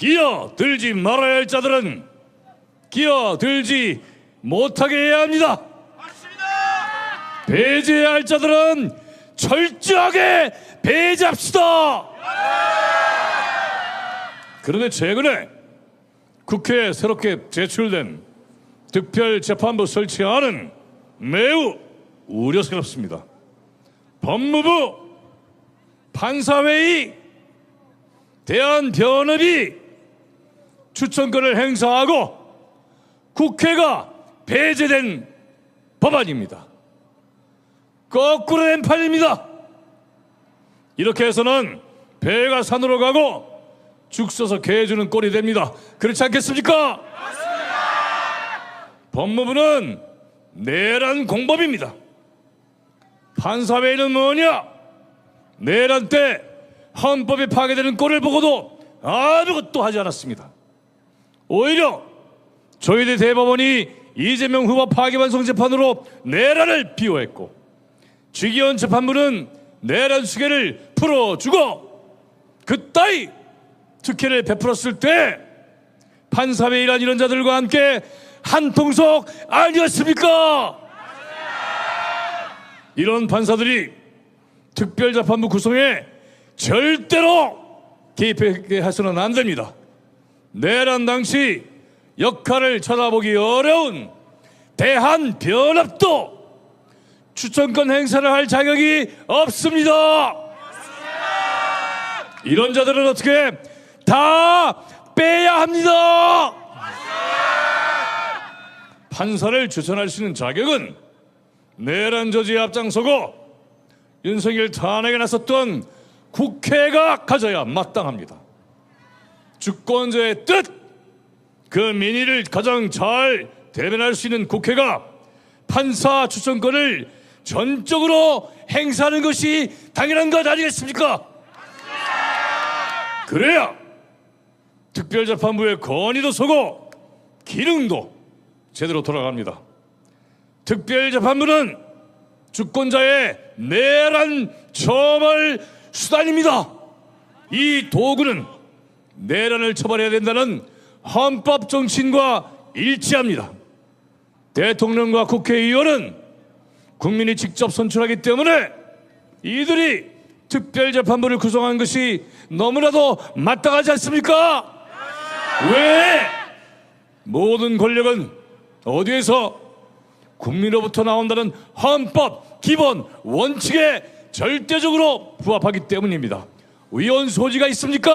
기어 들지 말아야 할 자들은 기어 들지 못하게 해야 합니다. 배제해야 할 자들은 철저하게 배제합시다. 그런데 최근에 국회에 새롭게 제출된 특별재판부 설치안은 매우 우려스럽습니다. 법무부, 판사회의, 대한변협이 추천권을 행사하고 국회가 배제된 법안입니다. 거꾸로 된 판입니다. 이렇게 해서는 배가 산으로 가고 죽 써서 개 주는 꼴이 됩니다. 그렇지 않겠습니까? 법무부는 내란 공범입니다. 판사회의는 뭐냐? 내란 때 헌법이 파괴되는 꼴을 보고도 아무것도 하지 않았습니다. 오히려 조희대 대법원이 이재명 후보 파기환송 재판으로 내란을 비호했고 주기현 재판부는 내란 수계를 풀어주고 그따위 특혜를 베풀었을 때 판사회의란 이런 자들과 함께 한통속 아니었습니까? 이런 판사들이 특별재판부 구성에 절대로 개입하게 해서는 안 됩니다. 내란 당시 역할을 찾아보기 어려운 대한변협도 추천권 행사를 할 자격이 없습니다. 이런 자들은 어떻게 다 빼야 합니다. 판사를 추천할 수 있는 자격은 내란 저지에 앞장서고 윤석열 탄핵에 나섰던 국회가 가져야 마땅합니다. 주권자의 뜻, 그 민의를 가장 잘 대변할 수 있는 국회가 판사 추천권을 전적으로 행사하는 것이 당연한 것 아니겠습니까? 그래야 특별재판부의 권위도 서고 기능도 제대로 돌아갑니다. 특별재판부는 주권자의 내란 처벌 수단입니다. 이 도구는 내란을 처벌해야 된다는 헌법 정신과 일치합니다. 대통령과 국회의원은 국민이 직접 선출하기 때문에 이들이 특별재판부를 구성한 것이 너무나도 마땅하지 않습니까? 왜 모든 권력은 어디에서 국민으로부터 나온다는 헌법 기본 원칙에 절대적으로 부합하기 때문입니다. 위헌 소지가 있습니까?